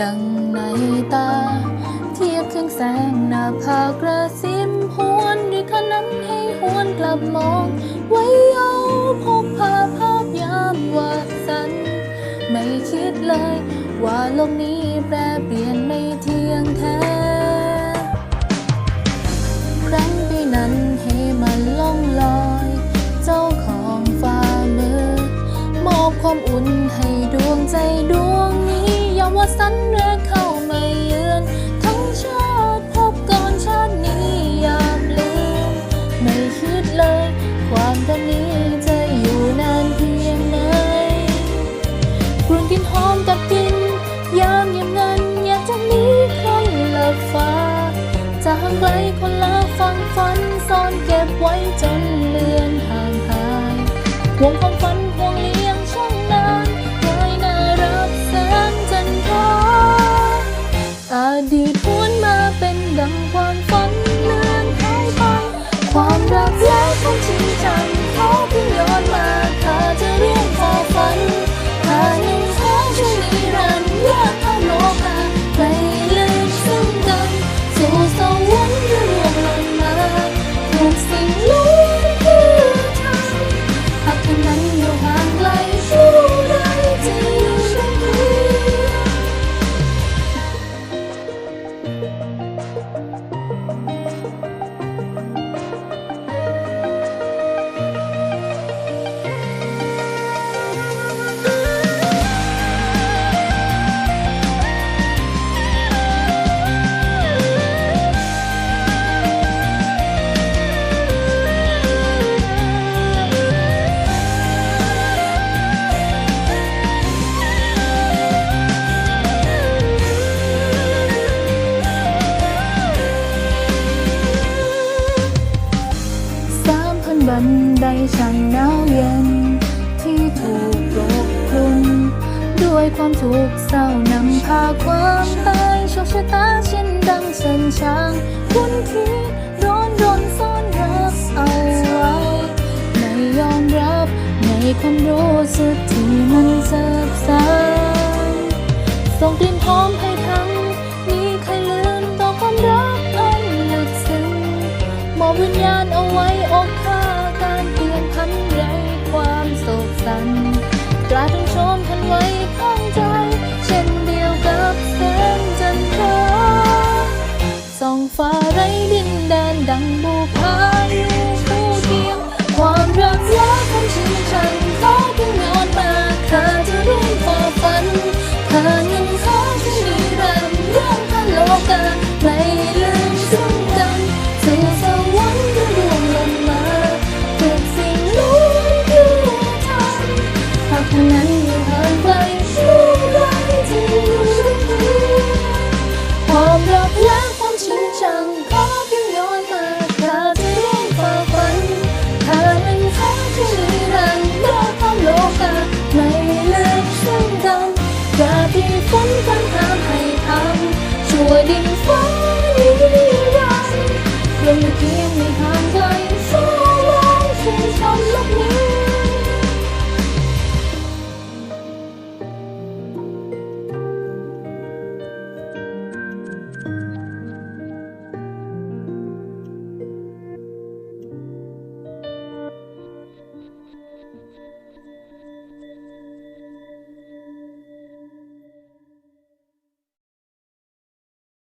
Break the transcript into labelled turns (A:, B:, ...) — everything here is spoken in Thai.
A: ดังในตา เทียบเคียงแสงหน้าผากระซิมหวนด้วยขนั้นให้หวนกลับมอง ไว้เอาพบภาภาพยามวาสัน ไม่คิดเลย ว่าโลกนี้แปรเปลี่ยนไม่เที่ยงแท้ ครั้งปีนั้นให้มันล่องลอย เจ้าของฝ่ามือมอบความอุ่นให้ดวงใจดว สันเรือเข้ามาเยือน ทั้งชาติพบก่อนชาตินี้อยากลืม ไม่คิดเลย ความรักนี้จะอยู่นานเพียงไหนกลุ่นกินหอมกับกลิน ยามยี่ยมเงินอยากจะหนีคนละฟ้าจะห่างไกลคนละฟังฝันซ่อนเก็บไว้จนเลือนห่างหายหวงความฝันหวงเบันไดช่างหนาวเย็น ที่ถูกปกคลุมด้วยความทุกข์เศร้านำพาความตายโชคชะตาเช่นดังเส้นช้างคุณคิดร้อนรนซ่อนรักเอาไว้ไม่ยอมรับในความรู้สึกที่มันเจ็บซ้ำส่งกลิ่นหอมให้ทั้งมีใครลืมต่อความรักอันลึกซึ้งมอบวิญญาณเอาไว้ ชมทันไว้ข้างใจ เช่นเดียวกับแสงจันทราส่องฟ้าไร้ดินแดนดังบูพายู่เคียงความรักและความจริงจังของามฉันงขอเพียงอนาเธอจะร่ฝันเธอเนฟ้าที่นิรันดร์เมื่อความโลกาไม่เลือนช่างดำกราบที่ฝนพันทามให้ทำชั่วดินฟ้านิรันดร์ลมตะเกียงไม่หาย